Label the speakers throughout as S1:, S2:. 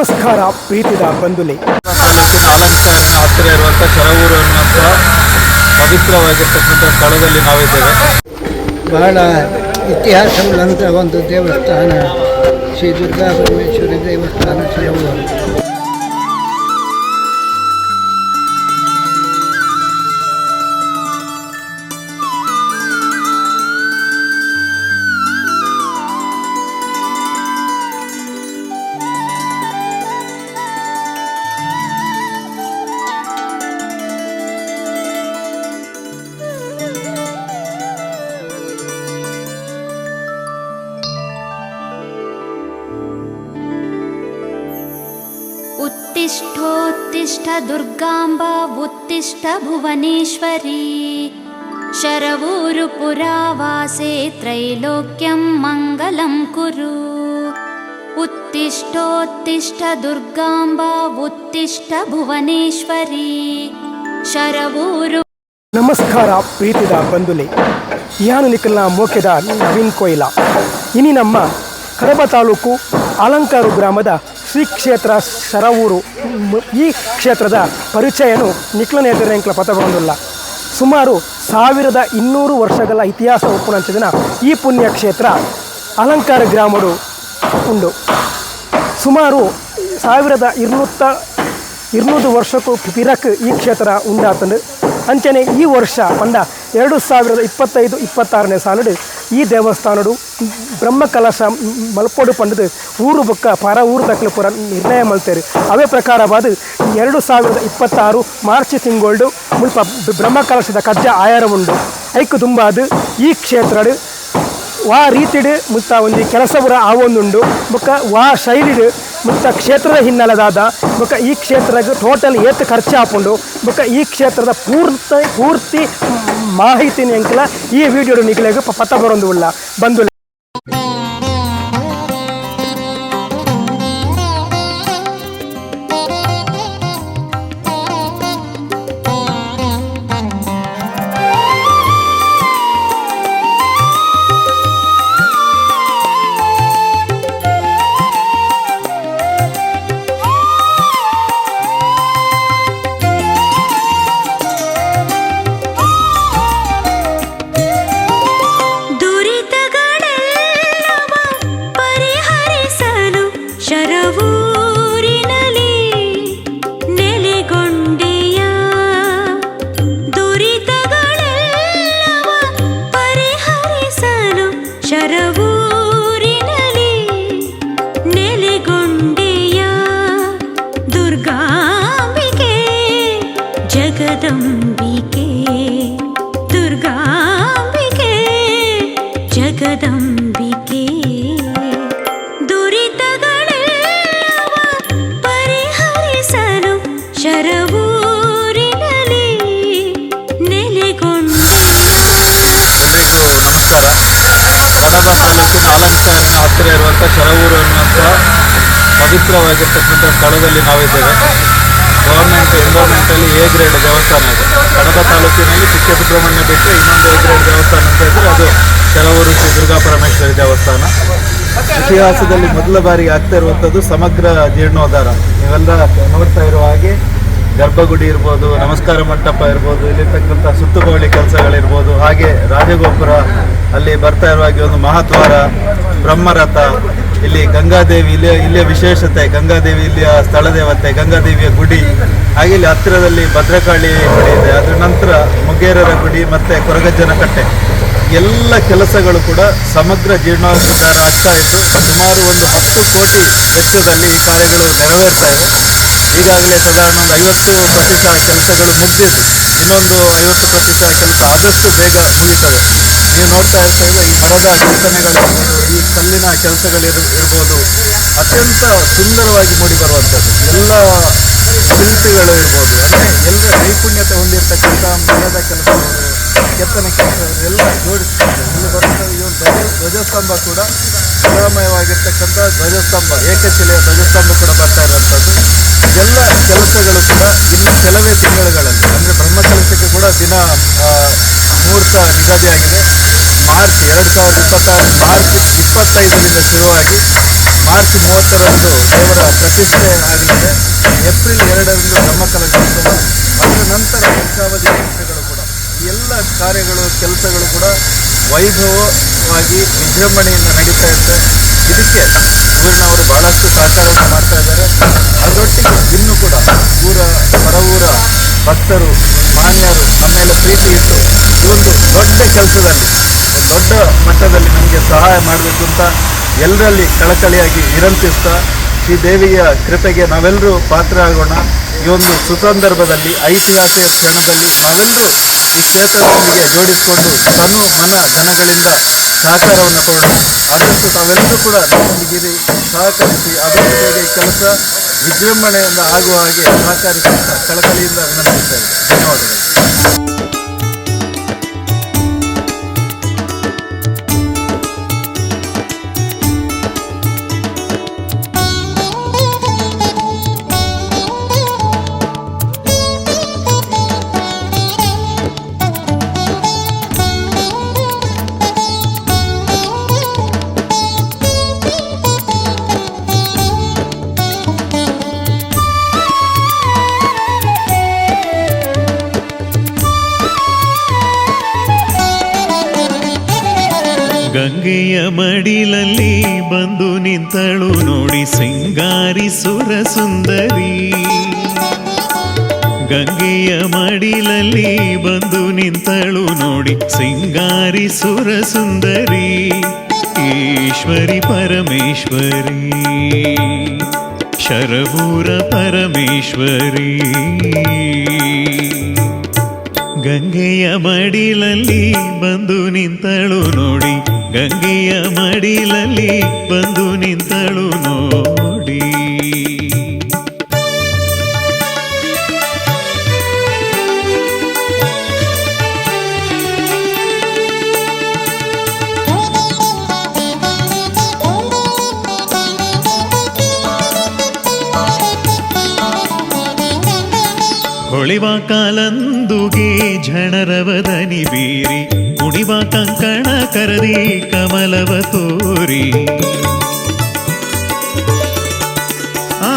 S1: ನಮಸ್ಕಾರ ಪ್ರೀತಿದ ಬಂಧುಲೆ.
S2: ತಾಲೂಕಿನ ಹತ್ತಿರ ಇರುವಂಥ ಶರವೂರು ಅನ್ನುವಂಥ ಪವಿತ್ರವಾಗಿರ್ತಕ್ಕಂಥ ಸ್ಥಳದಲ್ಲಿ ನಾವಿದ್ದೇವೆ.
S3: ಬಹಳ ನಂತರ ಒಂದು ದೇವಸ್ಥಾನ. ಶ್ರೀ ದುರ್ಗಾ ಪರಮೇಶ್ವರಿ ದೇವಸ್ಥಾನ ಶಿರವರು
S4: उत्तिष्ठोत्तिष्ठ दुर्गाम्ब उत्तिष्ठ भुवनेश्वरी शरवूरुपुरावासे त्रैलोक्यं मङ्गलं कुरु उत्तिष्ठोत्तिष्ठ दुर्गाम्ब उत्तिष्ठ भुवनेश्वरी शरवूरु
S1: ನಮಸ್ಕಾರ ಪ್ರೀತಿದ ಬಂಧುಲೆ ಯಾನು ನಿಖಲ್ನ ಮೋಕೆದ ನವೀನ್ ಕೊಯ್ಲ ಇನಿ ನಮ್ಮ ಕಡಬ ತಾಲೂಕು ಅಲಂಕಾರು ಗ್ರಾಮದ ಶ್ರೀ ಕ್ಷೇತ್ರ ಶರವೂರು. ಈ ಕ್ಷೇತ್ರದ ಪರಿಚಯನು ನಿಖಲನೇತರೇಂಕ್ಲ ಪಥಗೊಂಡಿಲ್ಲ ಸುಮಾರು ಸಾವಿರದ ಇನ್ನೂರು ವರ್ಷಗಳ ಇತಿಹಾಸ ಉಪುನಂಚಿನ ಈ ಪುಣ್ಯ ಕ್ಷೇತ್ರ ಅಲಂಕಾರ ಗ್ರಾಮಡು ಉಂಡು. ಸುಮಾರು ಸಾವಿರದ ಇರುನೂತ್ತ ಇರುನೂರು ವರ್ಷಕ್ಕೂ ಪಿರಕ್ ಈ ಕ್ಷೇತ್ರ ಉಂಡಾತಂದು ಅಂಚನೆ ಈ ವರ್ಷ ಪಂಡ ಎರಡು ಸಾವಿರದ ಇಪ್ಪತ್ತೈದು, ಇಪ್ಪತ್ತಾರನೇ ಸಾಲಿಡು ಈ ದೇವಸ್ಥಾನಡು ಬ್ರಹ್ಮಕಲಶ ಮಲ್ಪೊಡು ಪಂಡದು ಊರು ಬೊಕ್ಕ ಪರ ಊರು ತಕ್ಕಲು ಪುರ ನಿರ್ಣಯ ಮಲ್ತೇರು. ಅವೇ ಪ್ರಕಾರವಾದ ಎರಡು ಸಾವಿರದ ಇಪ್ಪತ್ತಾರು ಮಾರ್ಚ್ ತಿಂಗಳು ಮುಲ್ಪ ಬ್ರಹ್ಮಕಲಶದ ಕಜ್ಜ ಆಯಾರ ಉಂಡು ಐಕು ತುಂಬಾದು ಈ ಕ್ಷೇತ್ರಡು ವಾ ರೀತಿಡು ಮುತ್ತ ಒಂದು ಪುರ ಆವೊಂದುಂಡು. ಬೊಕ್ಕ ವಾ ಶೈಲಿಡ್ ಮುತ್ತ ಕ್ಷೇತ್ರದ ಹಿನ್ನೆಲೆದಾದ ಬೊಕ್ಕ ಈ ಕ್ಷೇತ್ರಕ್ಕೆ ಟೋಟಲ್ ಏತ್ ಖರ್ಚು ಹಾಕೊಂಡು ಬೊಕ್ಕ ಈ ಕ್ಷೇತ್ರದ ಪೂರ್ತಿ ಪೂರ್ತಿ ಮಾಹಿತಿನ ಎಂಕಲ ಈ ವಿಡಿಯೋ ನಿಖಲೆಗೆ ಪತ್ತ ಬರೋದು ಇಲ್ಲ. ಬಂದು
S4: ಜಗದಂಬಿಕೆ ದುರ್ಗಾಂಬಿಕೆ, ಜಗದಂಬಿಕೆ. ದುರಿತಗಳೆಲ್ಲವ ಪರಿಹರಿಸಲು ಶರವೂರಿನಲ್ಲಿ ನೆಲೆಗೊಂಡೆಯ
S2: ಎಲ್ರಿಗೂ ನಮಸ್ಕಾರ. ಕಡಬ ತಾಲೂಕಿನ ಆಲಂಕಾರಿನ ಹತ್ತಿರ ಇರುವಂಥ ಶರವೂರು ಅನ್ನುವಂಥ ಪವಿತ್ರವಾಗಿರ್ತಕ್ಕಂಥ ಸ್ಥಳದಲ್ಲಿ ನಾವಿದ್ದೇವೆ. ಗೌರ್ಮೆಂಟ್ ಎನ್ವೈರ್ಮೆಂಟಲ್ಲಿ ಎ ಗ್ರೇಡ್ ದೇವಸ್ಥಾನ ಇದೆ ಕಡಬ ತಾಲೂಕಿನಲ್ಲಿ ಚಿಕ್ಕ ಸುಬ್ರಹ್ಮಣ್ಯ ಬಿಟ್ಟರೆ ಇನ್ನೊಂದು ಎ ಗ್ರೇಡ್ ದೇವಸ್ಥಾನ ಅಂತ ಇದ್ರೆ ಅದು ಕೆಲವರು ಶ್ರೀ ದುರ್ಗಾ ಪರಮೇಶ್ವರಿ ದೇವಸ್ಥಾನ. ಇತಿಹಾಸದಲ್ಲಿ ಮೊದಲ ಬಾರಿಗೆ ಆಗ್ತಾ ಇರುವಂಥದ್ದು ಸಮಗ್ರ ಜೀರ್ಣೋದ್ಧಾರ. ನೀವೆಲ್ಲ ನೋಡ್ತಾ ಇರುವ ಹಾಗೆ ಗರ್ಭಗುಡಿ ಇರ್ಬೋದು, ನಮಸ್ಕಾರ ಮಂಟಪ ಇರ್ಬೋದು, ಇಲ್ಲಿರ್ತಕ್ಕಂಥ ಸುತ್ತುಗೋಳಿ ಕೆಲಸಗಳಿರ್ಬೋದು, ಹಾಗೆ ರಾಜಗೋಪುರ ಅಲ್ಲಿ ಬರ್ತಾ ಇರುವ ಹಾಗೆ ಒಂದು ಮಹಾದ್ವಾರ, ಬ್ರಹ್ಮರಥ ಇಲ್ಲಿ ಗಂಗಾದೇವಿ, ಇಲ್ಲಿ ಇಲ್ಲಿಯ ವಿಶೇಷತೆ, ಗಂಗಾದೇವಿ ಇಲ್ಲಿಯ ಸ್ಥಳ ದೇವತೆ ಗಂಗಾದೇವಿಯ ಗುಡಿ, ಹಾಗೆ ಇಲ್ಲಿ ಹತ್ತಿರದಲ್ಲಿ ಭದ್ರಕಾಳಿ ಗುಡಿ ಇದೆ. ಅದರ ನಂತರ ಮುಗೇರರ ಗುಡಿ ಮತ್ತು ಕೊರಗಜ್ಜನ ಕಟ್ಟೆ ಎಲ್ಲ ಕೆಲಸಗಳು ಕೂಡ ಸಮಗ್ರ ಜೀರ್ಣೋದ್ಧಾರ ಆಗ್ತಾ ಇದ್ದು, ಸುಮಾರು ಒಂದು ಹತ್ತು ಕೋಟಿ ವೆಚ್ಚದಲ್ಲಿ ಈ ಕಾರ್ಯಗಳು ನೆರವೇರ್ತಾ ಇದೆ ಈಗಾಗಲೇ ಸಾಧಾರಣ ಒಂದು ಐವತ್ತು ಪ್ರತಿಶತ ಕೆಲಸಗಳು ಮುಗಿದಿದೆ ಇನ್ನೊಂದು ಐವತ್ತು ಪ್ರತಿಶತ ಕೆಲಸ ಆದಷ್ಟು ಬೇಗ ಮುಗೀತದೆ. ನೀವು ನೋಡ್ತಾ ಇರ್ತಾ ಈ ಮರದ ಕೆತ್ತನೆಗಳಿರ್ಬೋದು ಈ ಕಲ್ಲಿನ ಕೆಲಸಗಳಿರ್ ಇರ್ಬೋದು ಅತ್ಯಂತ ಸುಂದರವಾಗಿ ಮೂಡಿ ಬರುವಂಥದ್ದು. ಎಲ್ಲ ಶಿಲ್ಪಿಗಳು ಇರ್ಬೋದು. ಅಂದರೆ ಎಲ್ಲರ ನೈಪುಣ್ಯತೆ ಹೊಂದಿರತಕ್ಕಂಥ ಮರದ ಕೆಲಸ ಕೆತ್ತನೆ ಕೆಲಸಗಳು ಎಲ್ಲ ಜೋಡಿಸ್ತಾರೆ ಇಲ್ಲಿ ಬರುವಂಥ ಈ ಒಂದು ಧ್ವಜ, ಧ್ವಜಸ್ತಂಭ ಕೂಡ ಸುಂದರಮಯವಾಗಿರ್ತಕ್ಕಂಥ ಧ್ವಜಸ್ತಂಭ. ಏಕಶಿಲೆಯ ಧ್ವಜಸ್ತಂಭ ಕೂಡ ಬರ್ತಾ ಇರುವಂಥದ್ದು. ಎಲ್ಲ ಕೆಲಸಗಳು ಕೂಡ ಇನ್ನು ಕೆಲವೇ ತಿಂಗಳುಗಳಲ್ಲಿ, ಅಂದರೆ ಬ್ರಹ್ಮಕಲಶಕ್ಕೆ ಕೂಡ ದಿನ ಮುಹೂರ್ತ ನಿಗದಿಯಾಗಿದೆ. ಮಾರ್ಚ್ ಎರಡು ಸಾವಿರದ ಇಪ್ಪತ್ತಾರು, ಮಾರ್ಚ್ ಇಪ್ಪತ್ತೈದರಿಂದ ಶುರುವಾಗಿ ಮಾರ್ಚ್ ಮೂವತ್ತರಂದು ದೇವರ ಪ್ರತಿಷ್ಠೆ ಆಗಲಿದೆ ಏಪ್ರಿಲ್ ಎರಡರಂದು ಬ್ರಹ್ಮಕಲಶೋತ್ಸವ ಅದರ ನಂತರ ದೀರ್ಘಾವಧಿ ಕೆಲಸಗಳು ಕೂಡ. ಎಲ್ಲ ಕಾರ್ಯಗಳು, ಕೆಲಸಗಳು ಕೂಡ ವೈಭವವಾಗಿ ವಿಜೃಂಭಣೆಯಿಂದ ನಡೀತಾ ಇರುತ್ತೆ. ಇದಕ್ಕೆ ಊರಿನವರು ಬಹಳಷ್ಟು ಸಹಕಾರವನ್ನು ಮಾಡ್ತಾ ಇದ್ದಾರೆ. ಅದರೊಟ್ಟಿಗೆ ಇನ್ನೂ ಕೂಡ ಊರ ಹೊರ ಊರ ಭಕ್ತರು, ಮಾನ್ಯರು ನಮ್ಮೆಲ್ಲ ಮೇಲೆ ಪ್ರೀತಿ ಇಟ್ಟು ಒಂದು ದೊಡ್ಡ ಕೆಲಸದಲ್ಲಿ, ದೊಡ್ಡ ಮಟ್ಟದಲ್ಲಿ ನಮಗೆ ಸಹಾಯ ಮಾಡಬೇಕು ಅಂತ ಎಲ್ಲರಲ್ಲಿ ಕಳಕಳಿಯಾಗಿ ವಿರಂತಿಸ್ತಾ ಶ್ರೀ ದೇವಿಯ ಕೃಪೆಗೆ ನಾವೆಲ್ಲರೂ ಪಾತ್ರ ಆಗೋಣ ಈ ಒಂದು ಸುಸಂದರ್ಭದಲ್ಲಿ, ಐತಿಹಾಸಿಕ ಕ್ಷಣದಲ್ಲಿ ನಾವೆಲ್ಲರೂ ಈ ಕ್ಷೇತ್ರದೊಂದಿಗೆ ಜೋಡಿಸಿಕೊಂಡು ತನು ಮನ ಧನಗಳಿಂದ ಸಹಕಾರವನ್ನು ಕೊಡೋಣ. ಆದಷ್ಟು ತಾವೆಲ್ಲರೂ ಕೂಡ ನಮ್ಮೊಂದಿಗಿರಿ, ಸಹಕರಿಸಿ ಈ ಕೆಲಸ ವಿಜೃಂಭಣೆಯಿಂದ ಆಗುವ ಹಾಗೆ ಸಹಕರಿಸುತ್ತಾ ಕಳಕಳಿಯಿಂದ ವಿನಂತಿಸ್ತಾ ಇದ್ದೇನೆ. ಧನ್ಯವಾದಗಳು.
S5: ಗಂಗೆಯ ಮಡಿಲಲ್ಲಿ ಬಂದು ನಿಂತಳು ನೋಡಿ ಸಿಂಗಾರಿ ಸುರ ಸುಂದರಿ. ಗಂಗೆಯ ಮಡಿಲಲ್ಲಿ ಬಂದು ನಿಂತಳು ನೋಡಿ ಸಿಂಗಾರಿ ಸುರ ಸುಂದರಿ. ಈಶ್ವರಿ ಪರಮೇಶ್ವರಿ ಶರಭೂರ ಪರಮೇಶ್ವರಿ. ಗಂಗೆಯ ಮಡಿಲಲ್ಲಿ ಬಂದು ನಿಂತಳು ನೋಡಿ ಗಂಗೆಯ ಮಡಿಲಲ್ಲಿ ಬಂದು ನಿಂತಳು ನೋಡಿ. ಹೊಳಿವ ಕಾಲಂದುಗೆ ಝಣರವದನಿ ಬೀರಿ ಕುಣಿವ ಕಂಕಣ ಕರದಿ ಕಮಲವ ತೋರಿ ಆ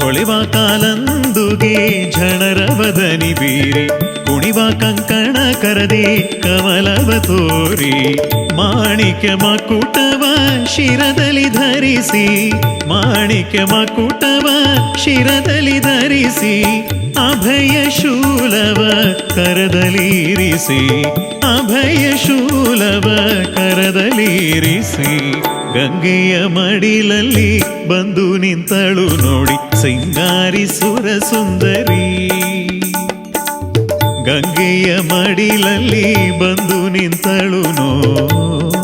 S5: ಹೊಳಿವ ಕಾಲಂದುಗೆ ಝಣರವದನಿ ಬೀರಿ ಕುಣಿವ ಕಂಕಣ ಕರದಿ ಕಮಲವ ತೋರಿ ಮಾಣಿಕ್ಯ ಮಕುಟವ ಶಿರದಲ್ಲಿ ಧರಿಸಿ, ಮಾಣಿಕ್ಯ ಮಕುಟವ ಶಿರದಲ್ಲಿ ಧರಿಸಿ, ಅಭಯ ಶೂಲವ ಕರದಲ್ಲಿರಿಸಿ ಅಭಯ ಶೂಲವ ಕರದಲ್ಲಿರಿಸಿ ಗಂಗೆಯ ಮಡಿಲಲ್ಲಿ ಬಂದು ನಿಂತಳು ನೋಡಿ, ಸಿಂಗಾರಿ ಸುರ ಸುಂದರಿ. ಗಂಗೆಯ ಮಡಿಲಲ್ಲಿ ಬಂದು ನಿಂತಳು ನೋಡಿ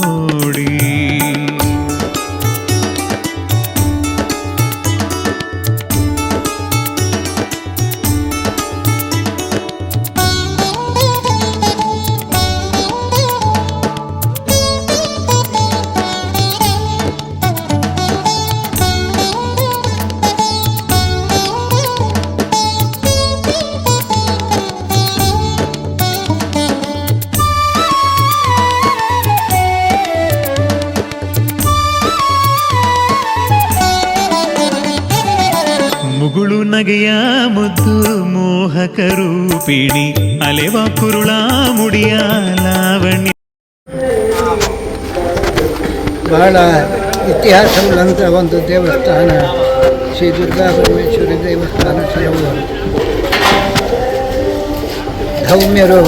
S5: ನಗೆಯ ಮುದ್ದು ಮೋಹಕ ರೂಪಿಣಿ, ಅಲೆವ ಕುರುಳ ಮುಡಿಯ ಲಾವಣಿ
S3: ಬಹಳ ಇತಿಹಾಸವುಳ್ಳಂಥ ಒಂದು ದೇವಸ್ಥಾನ, ಶ್ರೀ ದುರ್ಗಾ ಪರಮೇಶ್ವರಿ ದೇವಸ್ಥಾನ ಸರೋವರ ಧೌಮ್ಯರು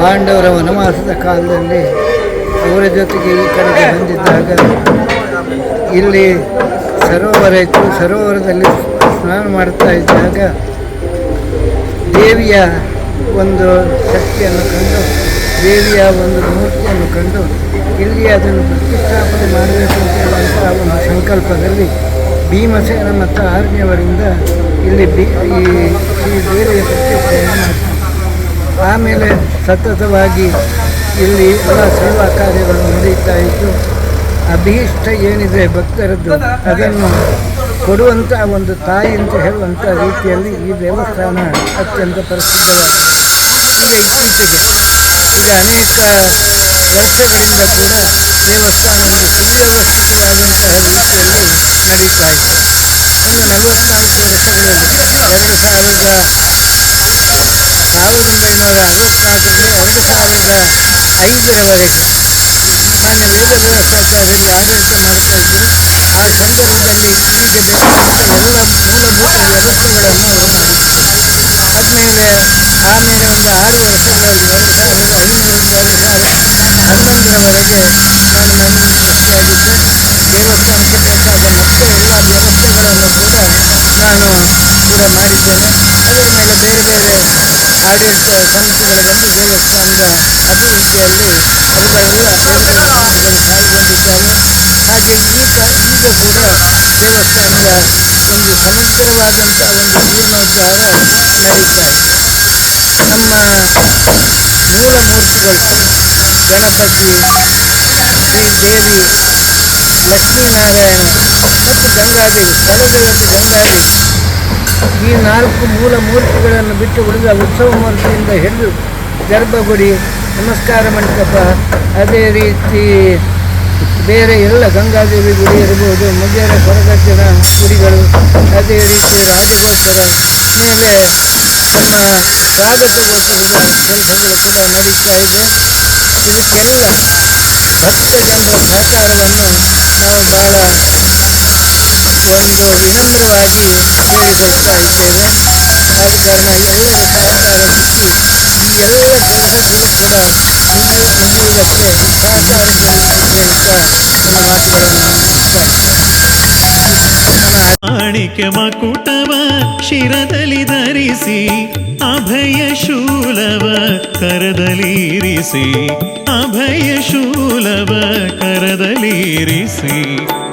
S3: ಪಾಂಡವರ ವನವಾಸದ ಕಾಲದಲ್ಲಿ ಅವರ ಜೊತೆಗೆ ಈ ಕಡೆಗೆ ಬಂದಿದ್ದಾಗ, ಇಲ್ಲಿ ಸರೋವರ ಇತ್ತು. ಸರೋವರದಲ್ಲಿ ಸ್ನಾನ ಮಾಡ್ತಾ ಇದ್ದಾಗ ದೇವಿಯ ಒಂದು ಶಕ್ತಿಯನ್ನು ಕಂಡು, ದೇವಿಯ ಒಂದು ಮೂರ್ತಿಯನ್ನು ಕಂಡು ಇಲ್ಲಿ ಅದನ್ನು ಪ್ರತಿಷ್ಠಾಪನೆ ಮಾಡಬೇಕು ಅಂತ ಹೇಳುವಂಥ ಒಂದು ಸಂಕಲ್ಪದಲ್ಲಿ ಭೀಮಸೇನ ಮತ್ತು ಆರ್ಮಿಯವರಿಂದ ಇಲ್ಲಿ ಬಿ ಈ ಈ ದೇವಿಯ ಪ್ರತಿಷ್ಠೆಯನ್ನು ಮಾಡ್ತಾರೆ. ಆಮೇಲೆ ಸತತವಾಗಿ ಇಲ್ಲಿ ಎಲ್ಲ ಸೇವಾ ಕಾರ್ಯಗಳು ನಡೀತಾ ಇದ್ದು, ಅಭೀಷ್ಟ ಏನಿದೆ ಭಕ್ತರದ್ದು ಅದನ್ನು ಕೊಡುವಂಥ ಒಂದು ತಾಯಿ ಅಂತ ಹೇಳುವಂಥ ರೀತಿಯಲ್ಲಿ ಈ ದೇವಸ್ಥಾನ ಅತ್ಯಂತ ಪ್ರಸಿದ್ಧವಾಗಿದೆ. ಈಗ ಇತ್ತೀಚೆಗೆ ಈಗ ಅನೇಕ ವರ್ಷಗಳಿಂದ ಕೂಡ ಒಂದು ಸುವ್ಯವಸ್ಥಿತವಾದಂತಹ ರೀತಿಯಲ್ಲಿ ನಡೀತಾ ಇದೆ. ಇನ್ನು ನಲವತ್ನಾಲ್ಕು ವರ್ಷಗಳಲ್ಲಿ ಎರಡು ಸಾವಿರದ ಸಾವಿರದ ಒಂಬೈನೂರ ಅರವತ್ನಾಲ್ಕರಿಂದ ಎರಡು ಸಾವಿರದ ಐದರವರೆಗೆ ಮಾನ್ಯ ವೇದವ್ಯಾಸಾಚಾರ್ಯರು ಆಡಳಿತ ಮಾಡ್ತಾ ಇದ್ದರು ಆ ಸಂದರ್ಭದಲ್ಲಿ ಈಗ ಬೇಕಾದಂಥ ಎಲ್ಲ ಮೂಲಭೂತ ವ್ಯವಸ್ಥೆಗಳನ್ನು ಮಾಡಿದ್ದಾರೆ ಆದಮೇಲೆ ಆಮೇಲೆ ಒಂದು ಆರು ಎರಡು ಸಾವಿರದ ಹದಿಮೂರರಿಂದ ಎರಡು ಸಾವಿರದ ಹನ್ನೊಂದರವರೆಗೆ ನಾನು ಮಂತ್ರಿ ಮಂತ್ರಿಯಾಗಿದ್ದೆ ದೇವಸ್ಥಾನಕ್ಕೆ ಬೇಕಾದ ಮತ್ತೆ ಎಲ್ಲ ವ್ಯವಸ್ಥೆಗಳನ್ನು ಕೂಡ ನಾನು ಕೂಡ ಮಾಡಿದ್ದೇನೆ ಮೇಲೆ ಬೇರೆ ಬೇರೆ ಆಡಳಿತ ಸಮಿತಿಗಳು ಬಂದು ದೇವಸ್ಥಾನದ ಅಭಿವೃದ್ಧಿಯಲ್ಲಿ ಅವುಗಳೆಲ್ಲ ಬೇರೆ ಬೇರೆ ಸಮಿತಿಗಳು ಪಾಲ್ಗೊಂಡಿದ್ದಾವೆ ಹಾಗೆ ಈ ಸ ಈಗ ಕೂಡ ದೇವಸ್ಥಾನದ ಒಂದು ಸಮಗ್ರವಾದಂಥ ಒಂದು ಜೀರ್ಣೋದ್ಧಾರ ನಡೀತಾ ಇದೆ ನಮ್ಮ ಮೂಲ ಮೂರ್ತಿಗಳು ಗಣಪತಿ ಶ್ರೀ ದೇವಿ ಲಕ್ಷ್ಮೀನಾರಾಯಣ ಮತ್ತು ಗಂಗಾದೇವಿ ಕಲದೇವತೆ ಗಂಗಾದೇವಿ ಈ ನಾಲ್ಕು ಮೂಲ ಮೂರ್ತಿಗಳನ್ನು ಬಿಟ್ಟು ಉಳಿದ ಉತ್ಸವ ಮೂರ್ತಿಯಿಂದ ಹಿಡಿದು ಗರ್ಭಗುಡಿ, ನಮಸ್ಕಾರ ಮಂಟಪ, ಅದೇ ರೀತಿ ಬೇರೆ ಎಲ್ಲ ಗಂಗಾದೇವಿ ಗುಡಿ ಇರ್ಬೋದು ಮುಗೇರ ಕೊರಗಜ್ಜನ ಗುಡಿಗಳು, ಅದೇ ರೀತಿ ರಾಜಗೋಪುರ, ಮೇಲೆ ನಮ್ಮ ಸ್ವಾಗತ ಗೋಪುರದ ಕೆಲಸಗಳು ಕೂಡ ನಡೀತಾ ಇದೆ. ಇದಕ್ಕೆಲ್ಲ ಭಕ್ತ ಜನರ ಸಹಕಾರವನ್ನು ನಾವು ಭಾಳ ಒಂದು ವಿನಮ್ರವಾಗಿ ಕೇಳಿಕೊಳ್ತಾ ಇದ್ದೇವೆ ಆದ ಕಾರಣ ಎಲ್ಲರ ಸಹಕಾರ ಸಿಕ್ಕಿ ಈ ಎಲ್ಲ ಕೆಲಸಗಳು ಕೂಡ ಮುಗಿಯು ಮುಗಿಯುವುದಕ್ಕೆ ಸಹಕಾರ ಕೊಡಬೇಕು ಅಂತ ಮುಗಿಸ್ತಾ ನನ್ನ
S5: ಮಾಣಿಕ್ಯ ಮಕುಟವ ಶಿರದಲ್ಲಿ ಧರಿಸಿ, ಅಭಯ ಶೂಲವ ಕರದಲ್ಲಿರಿಸಿ ಅಭಯ ಶೂಲವ ಕರದಲ್ಲಿರಿಸಿ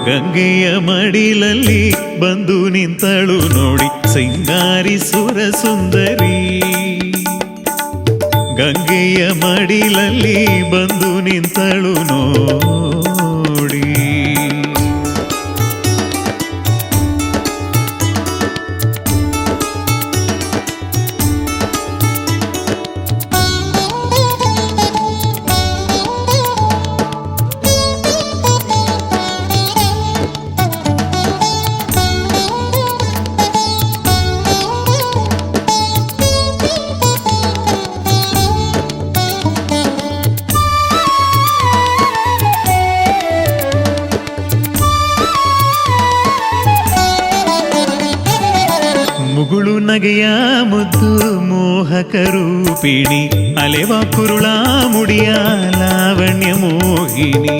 S5: ಗಂಗೆಯ ಮಡಿಲಲ್ಲಿ ಬಂದು ನಿಂತಳು ನೋಡಿ ಸಿಂಗಾರಿ ಸುರ ಸುಂದರಿ. ಗಂಗೆಯ ಮಡಿಲಲ್ಲಿ ಬಂದು ನಿಂತಳು ನೋಡಿ ಮುಗುಳು ನಗೆಯ ಮುದ್ದು ಮೋಹಕ ರೂಪಿಣಿ ಅಲೆವ ಕುರುಳ ಮುಡಿಯ ಲಾವಣ್ಯ ಮೋಹಿನಿ